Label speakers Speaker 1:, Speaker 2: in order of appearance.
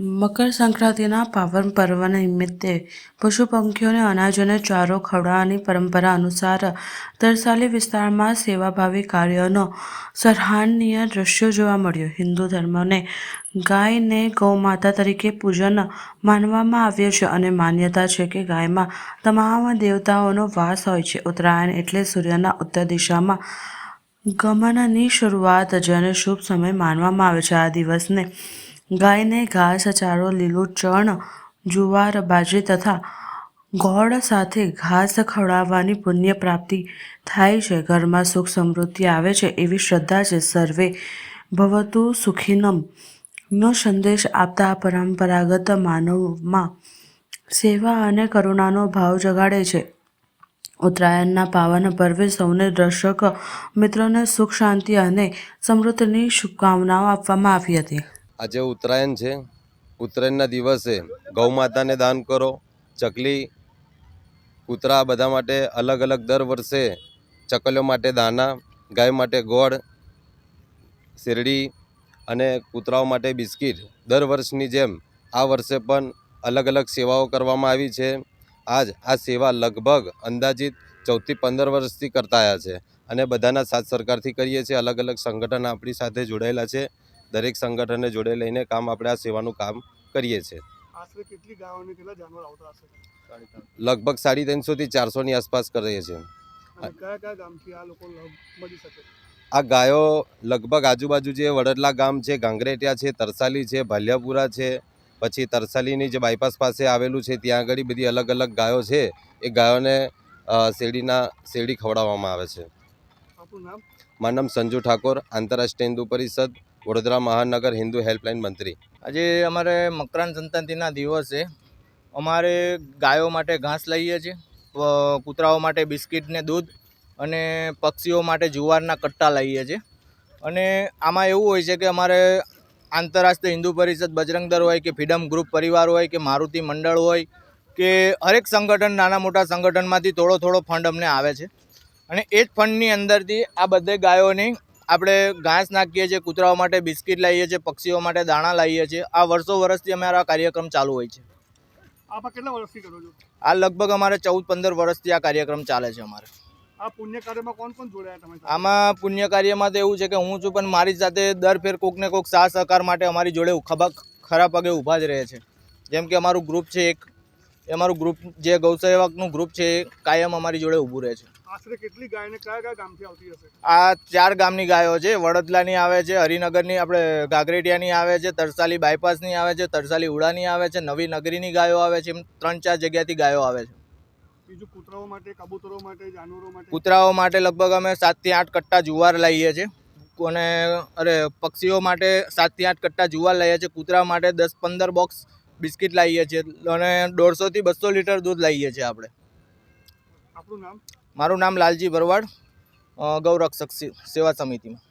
Speaker 1: મકર સંક્રાંતિના પાવન પર્વ નિમિત્તે પશુ પંખીઓને અનાજ અને ચારો ખવડાવવાની પરંપરા અનુસાર તરસાલી વિસ્તારમાં સેવાભાવી કાર્યોનો સરાહનીય દ્રશ્યો જોવા મળ્યો. હિન્દુ ધર્મને ગાયને ગૌમાતા તરીકે પૂજન માનવામાં આવ્યું છે અને માન્યતા છે કે ગાયમાં તમામ દેવતાઓનો વાસ હોય છે. ઉત્તરાયણ એટલે સૂર્યના ઉત્તર દિશામાં ગમનની શરૂઆત, જેને શુભ સમય માનવામાં આવે છે. આ દિવસને ગાયને ઘાસ ચારો લીલું ચણ, જુવાર, બાજરી તથા ગોળ સાથે ઘાસ ખવડાવવાની પુણ્ય પ્રાપ્તિ થાય છે. ઘરમાં સુખ સમૃદ્ધિ આવે છે એવી શ્રદ્ધા છે. સર્વે ભવતુ સુખીનમ. નો સંદેશ આપતા પરંપરાગત માનવમાં સેવા અને કરુણાનો ભાવ જગાડે છે. ઉત્તરાયણના પાવન પર્વે સૌને દર્શક મિત્રોને સુખ, શાંતિ અને સમૃદ્ધિની શુભકામનાઓ આપવામાં આવી હતી.
Speaker 2: આજે ઉત્તરાયણ છે. ઉત્તરાયણના દિવસે ગૌ માતાને દાન કરો. ચકલી, કૂતરા બધા માટે અલગ અલગ દર વર્ષે ચકલીઓ માટે દાના, ગાય માટે ગોળ, શેરડી અને કૂતરાઓ માટે બિસ્કિટ. દર વર્ષની જેમ આ વર્ષે પણ અલગ અલગ સેવાઓ કરવામાં આવી છે. આજ આ સેવા લગભગ અંદાજિત ચૌદથી પંદર વર્ષથી કરતા આવ્યા છે અને બધાના સાથ સરકારથી કરીએ છીએ. અલગ અલગ સંગઠન આપણી સાથે જોડાયેલા છે. દરેક સંગઠનને જોડે લઈને કામ આપણે આ સેવાનું કામ કરીએ છીએ.
Speaker 3: આશરે કેટલી ગાયોને કેટલા જાનવર આવતા હશે?
Speaker 2: લગભગ સાડી ત્રણસોથી ચારસોની આસપાસ કરીએ છીએ.
Speaker 3: કયા કયા ગામથી આ લોકો મળી શકે?
Speaker 2: આ ગાયો લગભગ આજુબાજુ જે વડદલા ગામ છે ગાંગરેટિયા છે તરસાલી છે ભાલિયાપુરા છે પછી તરસાલીની જે બાયપાસ પાસે આવેલું છે ત્યાં આગળ બધી અલગ અલગ ગાયો છે એ ગાયોને શેરડીના શેરડી ખવડાવવામાં આવે છે. મારું નામ સંજુ ઠાકોર આંતરરાષ્ટ્રીય હિન્દુ પરિષદ વડોદરા મહાનગર હિન્દુ હેલ્પલાઇન મંત્રી.
Speaker 4: આજે અમારે મકરાન સંક્રાંતિના દિવસે અમારે ગાયો માટે ઘાસ લઈએ છીએ કૂતરાઓ માટે બિસ્કિટ ને દૂધ અને પક્ષીઓ માટે જુવારના કટ્ટા લઈએ છીએ. અને આમાં એવું હોય છે કે અમારે આંતરરાષ્ટ્રીય હિન્દુ પરિષદ બજરંગ દળ હોય કે ફ્રીડમ ગ્રુપ પરિવાર હોય કે મારુતિ મંડળ હોય કે હરેક સંગઠન, નાના મોટા સંગઠનમાંથી થોડો થોડો ફંડ અમને આવે છે. અને એ જ ફંડની અંદરથી આ બધે ગાયોની આપણે ઘાસ નાખીએ છીએ કૂતરાઓ માટે બિસ્કિટ લાવીએ છીએ પક્ષીઓ માટે દાણા લાવીએ છીએ. આ વર્ષો વર્ષથી અમારા કાર્યક્રમ ચાલુ હોય છે.
Speaker 3: આપ આ કેટલા વર્ષથી કરો છો?
Speaker 4: આ લગભગ અમારે ચૌદ પંદર વર્ષથી આ કાર્યક્રમ ચાલે છે અમારે.
Speaker 3: આ પુણ્ય કાર્યમાં કોણ કોણ જોડાયા તમે?
Speaker 4: આમાં પુણ્ય કાર્યમાં તો એવું છે કે હું છું પણ મારી સાથે દર ફેર કોકને કોક સાહ સહકાર માટે અમારી જોડે ખભા ખરા પગે ઊભા જ રહે છે. જેમ કે અમારું ગ્રુપ છે એક એ અમારું ગ્રુપ જે ગૌસેવકનું ગ્રુપ છે એ કાયમ અમારી જોડે ઊભું રહે છે.
Speaker 3: આશરે કેટલી ગાયને કયા કયા ગામથી આવતી હશે?
Speaker 4: આ ચાર ગામની ગાયો છે. વડોદરાની આવે છે હરિનગરની આપણે ગાગરેટિયાની આવે છે તરસાલી બાયપાસની આવે છે તરસાલી ઉડાની આવે છે નવી નગરીની ગાયો આવે છે એમ ત્રણ ચાર જગ્યાથી ગાયો આવે છે.
Speaker 3: બીજું કૂતરાઓ માટે કબૂતરો માટે જાનવરો માટે?
Speaker 4: કૂતરાઓ માટે લગભગ અમે સાતથી આઠ કટ્ટા જુવાર લાવીએ છીએ. અને અરે પક્ષીઓ માટે સાતથી આઠ કટ્ટા જુવાર લઈએ છીએ. કૂતરા માટે દસ પંદર બોક્સ બિસ્કિટ લાવીએ છીએ અને દોઢસોથી બસો લીટર દૂધ લાવીએ છીએ આપણે.
Speaker 3: આપણું નામ?
Speaker 4: મારું નામ લાલજી ભરવાડ ગૌરક્ષક સેવા સમિતિમાં.